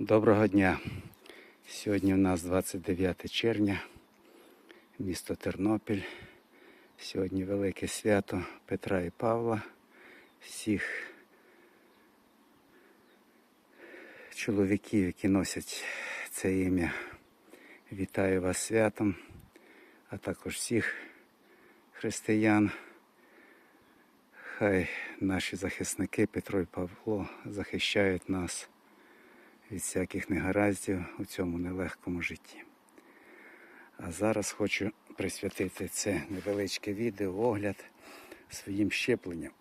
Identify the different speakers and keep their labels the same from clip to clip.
Speaker 1: Доброго дня. Сьогодні у нас 29 червня, місто Тернопіль. Сьогодні велике свято Петра і Павла. Всіх чоловіків, які носять це ім'я. Вітаю вас святом, а також всіх християн. Хай наші захисники Петро і Павло захищають нас від всяких негараздів у цьому нелегкому житті. А зараз хочу присвятити це невеличке відео, огляд своїм щепленням,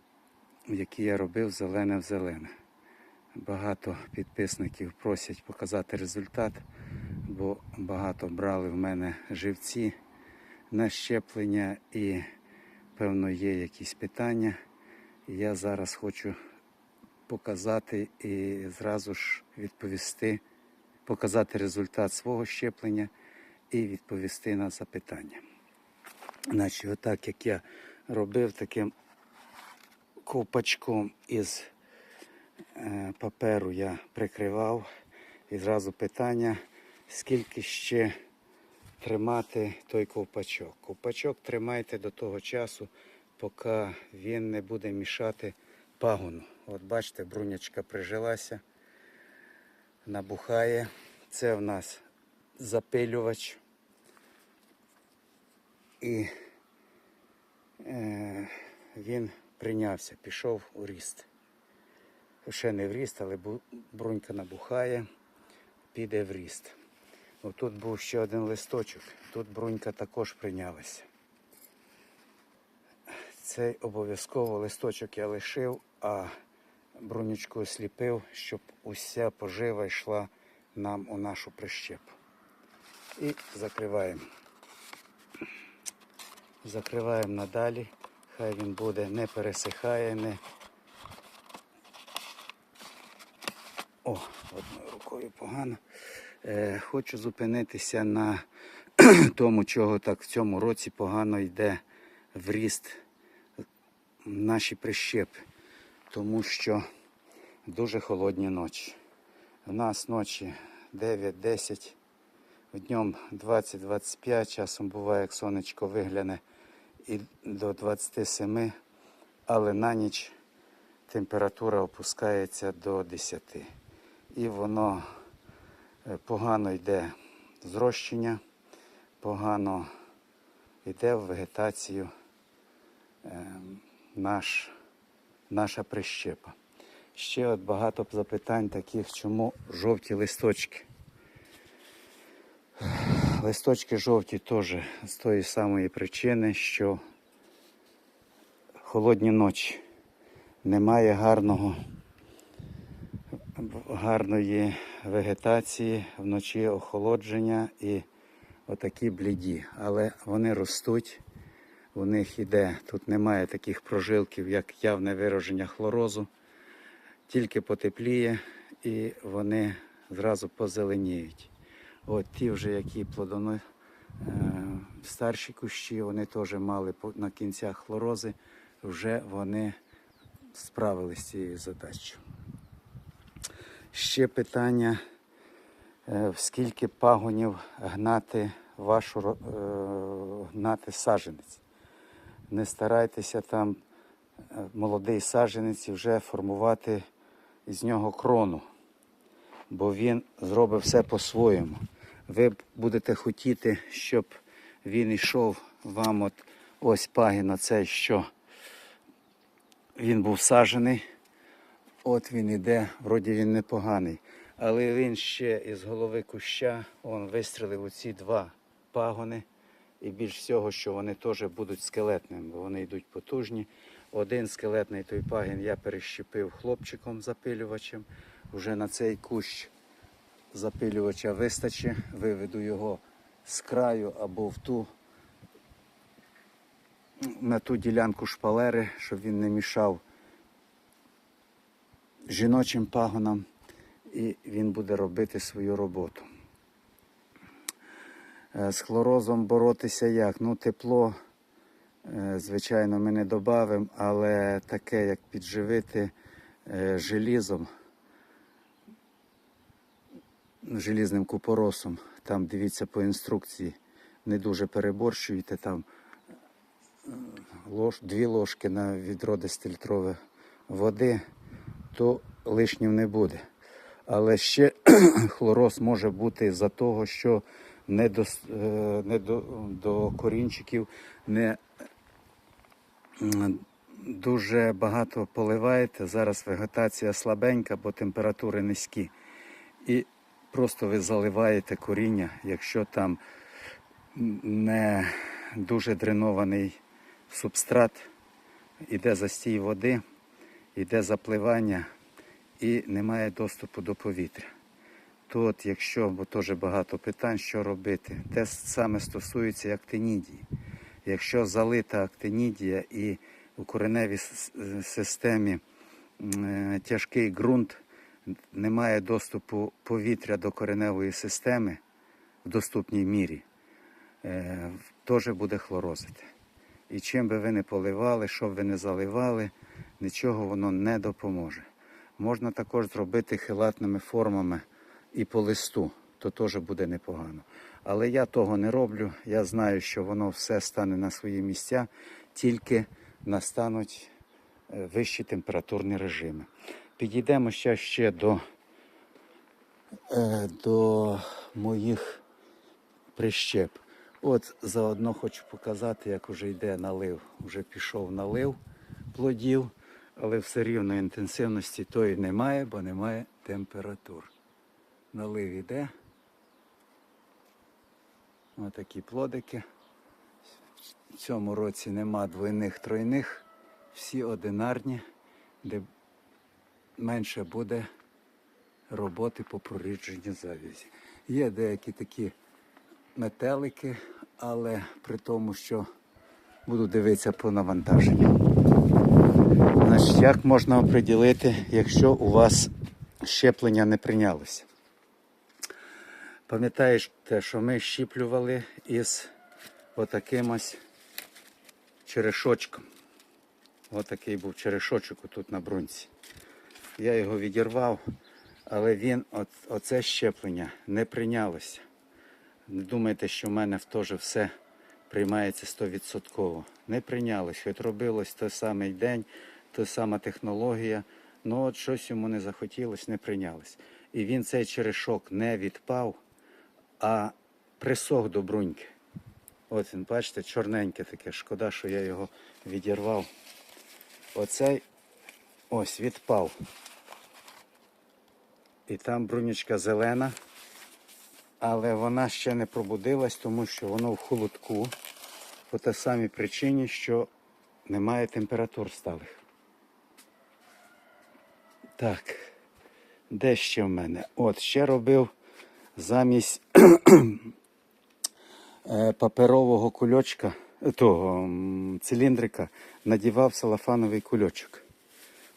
Speaker 1: які я робив зелене в зелене. Багато підписників просять показати результат, бо багато брали в мене живці на щеплення і, певно, є якісь питання. Я зараз хочу показати і зразу ж відповісти, показати результат свого щеплення і відповісти на запитання. Значить, отак як я робив таким ковпачком із е, паперу я прикривав. І зразу питання, скільки ще тримати той ковпачок. Ковпачок тримайте до того часу, поки він не буде мішати пагону. От бачите, брунячка прижилася, набухає. Це в нас запилювач. І е, він прийнявся, пішов у ріст. Ще не в ріст, але брунька набухає, піде в ріст. Отут був ще один листочок, тут брунька також прийнялася. Цей обов'язково листочок я лишив, а брунючку осліпив, щоб уся пожива йшла нам у нашу прищепу. І закриваємо. Закриваємо надалі. Хай він буде, не пересихає, не. О, одною рукою погано. Е, хочу зупинитися на тому, чого так в цьому році погано йде в ріст наші прищепи, тому що дуже холодні ночі. У нас ночі 9-10, днем 20-25, часом буває, як сонечко вигляне і до 27, але на ніч температура опускається до 10. І воно е, погано йде зрощення, погано йде в вегетацію ем, наш, наша прищепа. Ще от багато запитань таких, чому жовті листочки. Листочки жовті теж з тої самої причини, що холодні ночі. Немає гарного, гарної вегетації, вночі охолодження і отакі бліді. Але вони ростуть у них іде, тут немає таких прожилків, як явне вираження хлорозу, тільки потепліє і вони зразу позеленіють. От ті вже, які плодоно, е, старші кущі, вони теж мали на кінцях хлорози, вже вони справилися з цією задачею. Ще питання, е, скільки пагонів гнати вашу е, гнати саджанець не старайтеся там е, молодий саджанець вже формувати з нього крону, бо він зробить все по-своєму. Ви будете хотіти, щоб він йшов вам от ось пагін цей, що він був саджений. От він іде, вроді він непоганий. Але він ще із голови куща он вистрілив оці два пагони. І більш всього, що вони теж будуть скелетними, бо вони йдуть потужні. Один скелетний той пагін я перещепив хлопчиком запилювачем. Вже на цей кущ запилювача вистачить. Виведу його з краю або в ту, на ту ділянку шпалери, щоб він не мішав жіночим пагонам, і він буде робити свою роботу. Е, З хлорозом боротися як? Ну, тепло, е, звичайно, ми не додамо, але таке, як підживити е, желізом, желізним купоросом. Там дивіться по інструкції, не дуже переборщуйте там лож, дві ложки на відро дистильтрове води, то лишнім не буде. Але ще хлороз може бути за того, що не до, е, не до, до корінчиків не дуже багато поливаєте. Зараз вегетація слабенька, бо температури низькі. І просто ви заливаєте коріння, якщо там не дуже дренований субстрат, іде застій води, іде запливання і немає доступу до повітря. Тут, якщо, бо теж багато питань, що робити, те саме стосується актинідії. Якщо залита актинідія і у кореневій системі е, тяжкий ґрунт, немає доступу повітря до кореневої системи в доступній мірі, е, теж буде хлорозити. І чим би ви не поливали, що б ви не заливали, нічого воно не допоможе. Можна також зробити хилатними формами і по листу, то теж буде непогано. Але я того не роблю. Я знаю, що воно все стане на свої місця, тільки настануть е, вищі температурні режими. Підійдемо ще, ще до, е, до моїх прищеп. От заодно хочу показати, як вже йде налив. Вже пішов налив плодів, але все рівно інтенсивності тої немає, бо немає температур. Налив іде. Ось такі плодики. В цьому році нема двойних тройних, всі одинарні, де менше буде роботи по прорідженню завязі. Є деякі такі метелики, але при тому, що буду дивитися по навантаженню. Значить, як можна оприділити, якщо у вас щеплення не прийнялося? Пам'ятаєш те, що ми щіплювали із отаким ось черешочком. Отакий був черешочок тут на брунці. Я його відірвав, але він, оце щеплення не прийнялося. Не думайте, що в мене теж все приймається 100%. Не прийнялось, хоч робилось той самий день, та сама технологія. Ну от щось йому не захотілося, не прийнялось. І він цей черешок не відпав, а присох до бруньки. От він, бачите, чорненьке таке. Шкода, що я його відірвав. Оцей ось відпав. І там брунючка зелена, але вона ще не пробудилась, тому що воно в холодку по те самій причині, що немає температур сталих. Так, де ще в мене? От, ще робив замість е, паперового кульочка, е, того циліндрика, надівав салафановий кульочок.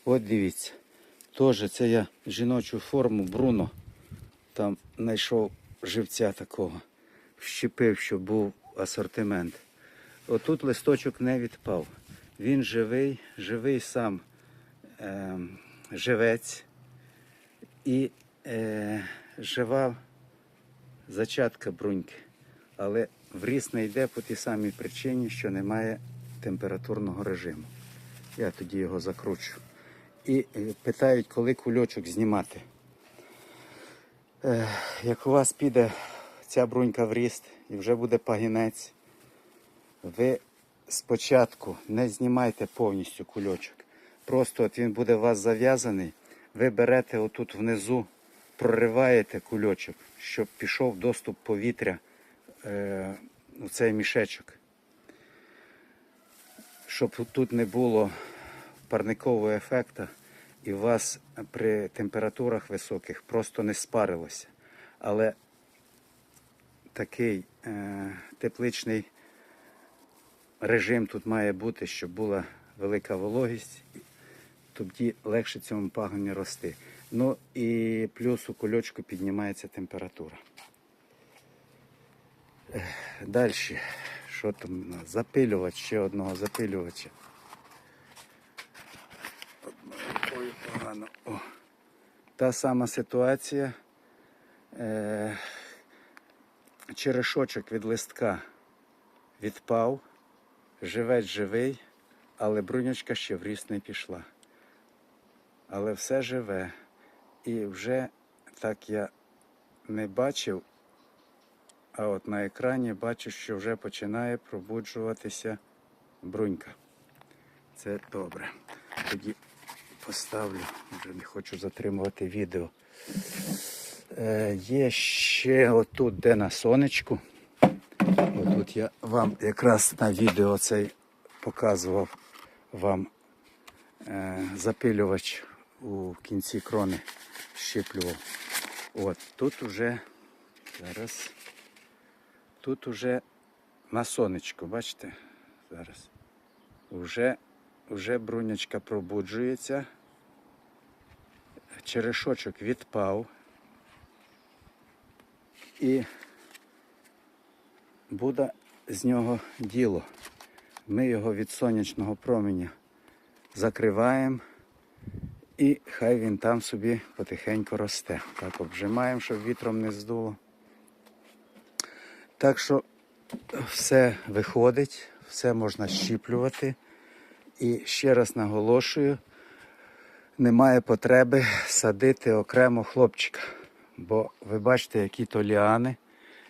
Speaker 1: От дивіться. Теж це я жіночу форму Бруно там знайшов живця такого, вщепив, щоб був асортимент. Отут листочок не відпав. Він живий, живий сам е, живець і е, жива зачатка бруньки. Але вріс не йде по тій самій причині, що немає температурного режиму. Я тоді його закручу. І е, питають, коли кульочок знімати. Як у вас піде ця брунька в і вже буде пагінець, ви спочатку не знімайте повністю кульочок. Просто от він буде у вас зав'язаний, ви берете отут внизу, прориваєте кульочок, щоб пішов доступ повітря е, у цей мішечок. Щоб тут не було парникового ефекту і у вас при температурах високих просто не спарилося. Але такий е, тепличний режим тут має бути, щоб була велика вологість, тоді легше цьому пагоні рости. Ну і плюс у кульочку піднімається температура. Далі, що там у нас? Запилювач, ще одного запилювача. Ой, погано. О. Та сама ситуація. Е, черешочок від листка відпав, живець живий, але бруньочка ще в ріст не пішла. Але все живе. І вже так я не бачив, а от на екрані бачу, що вже починає пробуджуватися брунька. Це добре. Тоді поставлю, вже не хочу затримувати відео. Е, є ще отут, де на сонечку. Отут я вам якраз на відео цей показував вам е, запилювач у кінці крони щіплював. От тут уже зараз. Тут уже на сонечку, бачите? Зараз. Уже, уже брунячка пробуджується. Черешочок відпав. І буде з нього діло. Ми його від сонячного променя закриваємо і хай він там собі потихеньку росте. Так обжимаємо, щоб вітром не здуло. Так що все виходить, все можна щіплювати. І ще раз наголошую, немає потреби садити окремо хлопчика. Бо ви бачите, які то ліани,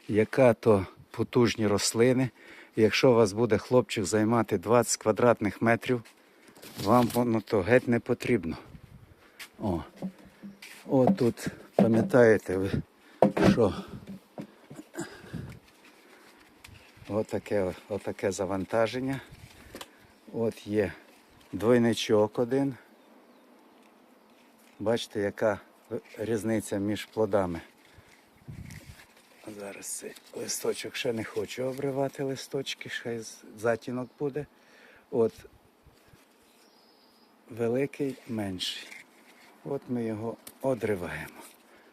Speaker 1: яка то потужні рослини. Якщо у вас буде хлопчик займати 20 квадратних метрів, вам воно то геть не потрібно. О, О тут, пам'ятаєте ви, що отаке, отаке завантаження. От є двойничок один. Бачите, яка різниця між плодами. Зараз цей листочок ще не хочу обривати листочки, ще затінок буде. От великий менший. От ми його одриваємо.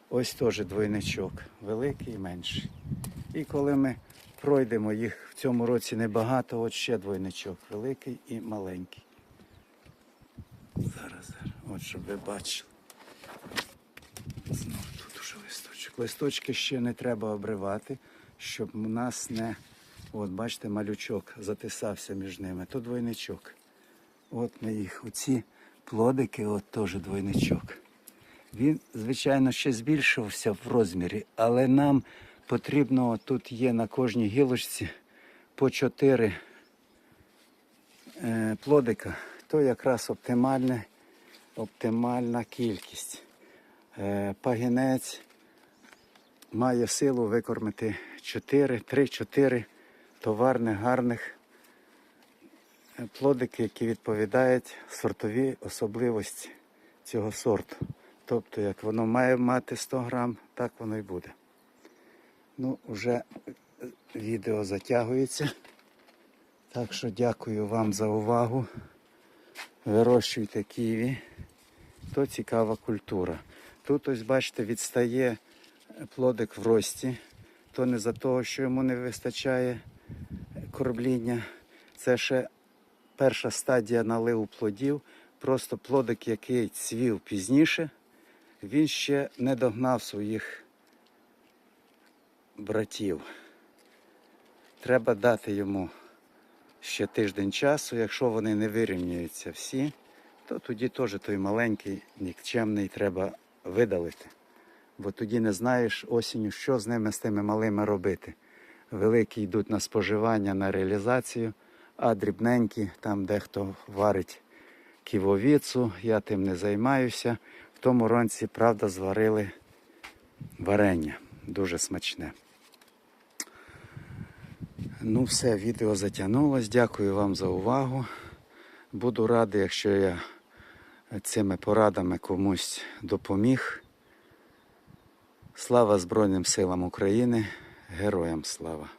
Speaker 1: Ось теж двойничок, великий і менший. І коли ми пройдемо їх в цьому році небагато, от ще двойничок, великий і маленький. Зараз, зараз, от щоб ви бачили. Знову тут уже листочок. Листочки ще не треба обривати, щоб у нас не. От, бачите, малючок затисався між ними. То двойничок. От ми їх, оці плодики, от теж двойничок. Він, звичайно, ще збільшився в розмірі, але нам потрібно, тут є на кожній гілочці по 4 е, плодика. То якраз оптимальне, оптимальна кількість. Е, пагінець має силу викормити 4, 3-4 товарних гарних плодики, які відповідають сортовій особливості цього сорту. Тобто, як воно має мати 100 грам, так воно і буде. Ну, вже відео затягується. Так що дякую вам за увагу. Вирощуйте ківі. То цікава культура. Тут ось, бачите, відстає плодик в рості. То не за того, що йому не вистачає кормління. Це ще перша стадія наливу плодів. Просто плодик, який цвів пізніше, він ще не догнав своїх братів. Треба дати йому ще тиждень часу. Якщо вони не вирівнюються всі, то тоді теж той маленький, нікчемний треба видалити. Бо тоді не знаєш осінню, що з ними, з тими малими робити. Великі йдуть на споживання, на реалізацію, а дрібненькі, там дехто варить ківовіцу, я тим не займаюся. В тому ронці, правда, зварили варення. Дуже смачне. Ну, все, відео затягнулось. Дякую вам за увагу. Буду радий, якщо я цими порадами комусь допоміг. Слава Збройним силам України, героям слава!